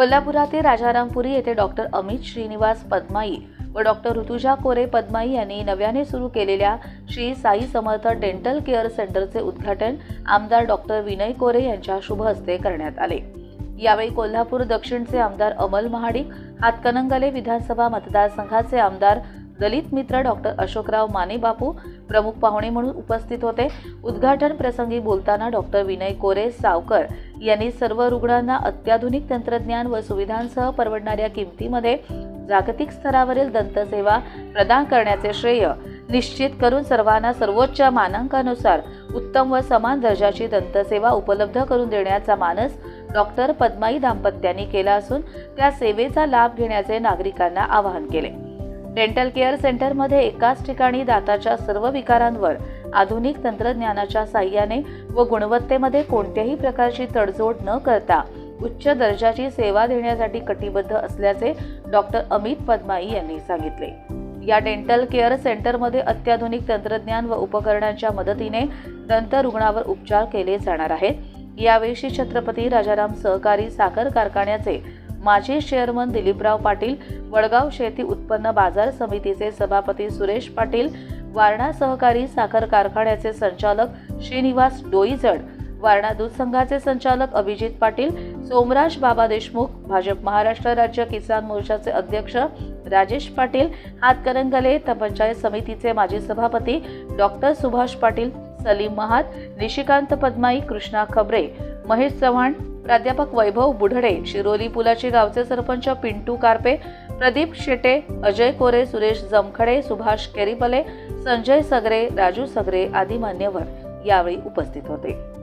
कोल्हापुरातील राजारामपुरी येथे डॉक्टर अमित श्रीनिवास पद्माई व डॉक्टर ऋतुजा कोरे पद्माई यांनी नव्याने सुरू केलेल्या श्री साई समर्थ डेंटल केअर सेंटरचे उद्घाटन आमदार डॉक्टर विनय कोरे यांच्या शुभ हस्ते करण्यात आले. यावेळी कोल्हापूर दक्षिणचे आमदार अमल महाडिक हातकणंगले विधानसभा मतदारसंघाचे आमदार दलित मित्र डॉक्टर अशोकराव माने बापू प्रमुख पाहुणे म्हणून उपस्थित होते. उद्घाटन प्रसंगी बोलताना डॉक्टर विनय कोरे सावकर यांनी सर्व रुग्णांना अत्याधुनिक तंत्रज्ञान व सुविधांसह परवडणाऱ्या किमतीमध्ये जागतिक स्तरावरील दंतसेवा प्रदान करण्याचे श्रेय निश्चित करून सर्वांना सर्वोच्च मानांकानुसार उत्तम व समान दर्जाची दंतसेवा उपलब्ध करून देण्याचा मानस डॉक्टर पद्माई दाम्पत्यांनी केला असून त्या सेवेचा लाभ घेण्याचे नागरिकांना आवाहन केले. डेंटल केअर सेंटरमध्ये एकाच ठिकाणी दाताच्या सर्व विकारांवर आधुनिक तंत्रज्ञानाच्या साह्याने व गुणवत्तेमध्ये कोणत्याही प्रकारची तडजोड न करता उच्च दर्जाची सेवा देण्यासाठी कटिबद्ध असल्याचे डॉक्टर अमित पद्माई यांनी सांगितले. या डेंटल केअर सेंटरमध्ये अत्याधुनिक तंत्रज्ञान व उपकरणांच्या मदतीने दंत रुग्णावर उपचार केले जाणार आहेत. यावेळी श्री छत्रपती राजाराम सहकारी साखर कारखान्याचे माजी चेअरमन दिलीपराव पाटील वडगाव शेती उत्पन्न बाजार समितीचे सभापती सुरेश पाटील वारणा सहकारी साखर कारखान्याचे संचालक श्रीनिवास डोईजड वारणा दूध संघाचे संचालक अभिजित पाटील सोमराज बाबा देशमुख भाजप महाराष्ट्र राज्य किसान मोर्चाचे अध्यक्ष राजेश पाटील हातकरंगले पंचायत समितीचे माजी सभापती डॉक्टर सुभाष पाटील सलीम महात निशिकांत पद्माई कृष्णा खबरे महेश चव्हाण प्राध्यापक वैभव बुढडे शिरोली पुलाचे गावचे सरपंच पिंटू कारपे प्रदीप शेटे अजय कोरे सुरेश जमखडे सुभाष केरीपले संजय सगरे राजू सगरे आदी मान्यवर यावेळी उपस्थित होते.